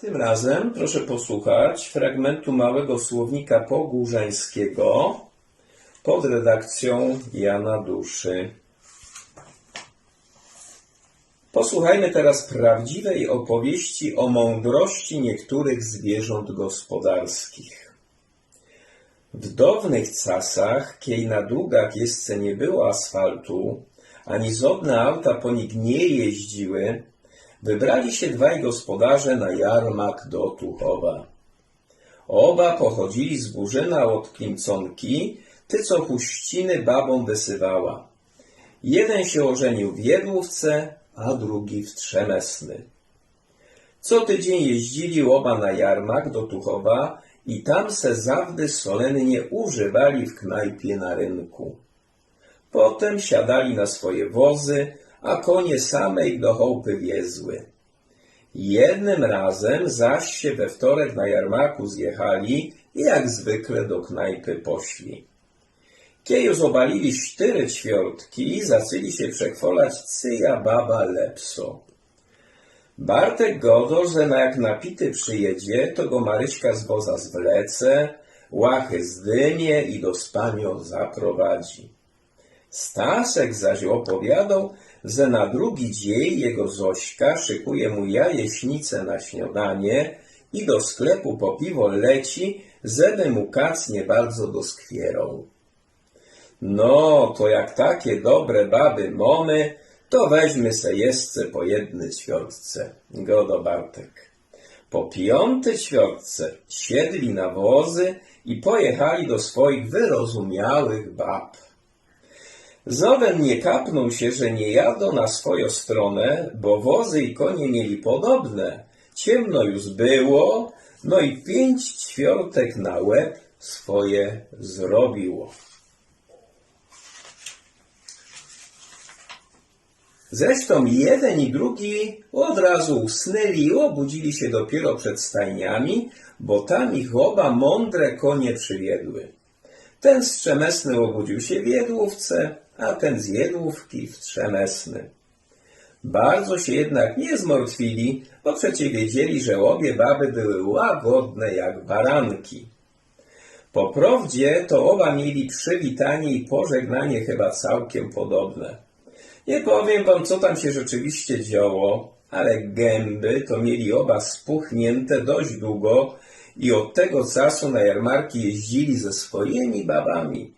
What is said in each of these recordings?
Tym razem proszę posłuchać fragmentu małego słownika pogórzańskiego pod redakcją Jana Duszy. Posłuchajmy teraz prawdziwej opowieści o mądrości niektórych zwierząt gospodarskich. W dawnych czasach, kiedy na długach jeszcze nie było asfaltu, ani żadne auta po nich nie jeździły, wybrali się dwaj gospodarze na jarmark do Tuchowa. Oba pochodzili z Burzyna od Klimconki, ty co puściny babą wysywała. Jeden się ożenił w Jedłówce, a drugi w Trzemesny. Co tydzień jeździli oba na jarmark do Tuchowa i tam se zawdy solennie używali w knajpie na rynku. Potem siadali na swoje wozy, a konie same ich do chałupy wiezły. Jednym razem zaś się we wtorek na jarmarku zjechali i jak zwykle do knajpy poszli. Kiedy już obalili cztery ćwiortki, zaczęli się przechwalać cyja baba lepso. Bartek godo, że na jak napity przyjedzie, to go Maryśka z woza zwlece, łachy zdymie i do spanio zaprowadzi. Staszek zaś opowiadał, że na drugi dzień jego Zośka szykuje mu jajecznicę na śniadanie i do sklepu po piwo leci, żeby mu kac nie bardzo doskwierał. No, to jak takie dobre baby mamy, to weźmy se jeszcze po jednej ćwiortce, godo Bartek. Po piątej ćwiortce siedli na wozy i pojechali do swoich wyrozumiałych bab. Zowen nie kapnął się, że nie jadą na swoją stronę, bo wozy i konie mieli podobne. Ciemno już było, no i pięć ćwiortek na łeb swoje zrobiło. Zresztą jeden i drugi od razu usnęli i obudzili się dopiero przed stajniami, bo tam ich oba mądre konie przywiedły. Ten z Trzemesny obudził się w Jedłówce, a ten z Jedłówki w Trzemesny. Bardzo się jednak nie zmartwili, bo przecie wiedzieli, że obie baby były łagodne jak baranki. Po prawdzie to oba mieli przywitanie i pożegnanie chyba całkiem podobne. Nie powiem wam, co tam się rzeczywiście działo, ale gęby to mieli oba spuchnięte dość długo i od tego czasu na jarmarki jeździli ze swoimi babami.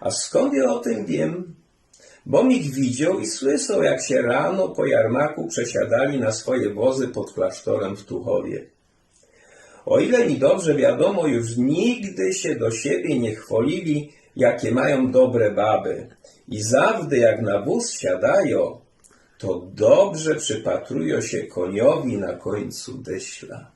A skąd ja o tym wiem? Bom ich widział i słyszał, jak się rano po jarmarku przesiadali na swoje wozy pod klasztorem w Tuchowie. O ile mi dobrze wiadomo, już nigdy się do siebie nie chwalili, jakie mają dobre baby. I zawdy jak na wóz siadają, to dobrze przypatrują się koniowi na końcu dyśla.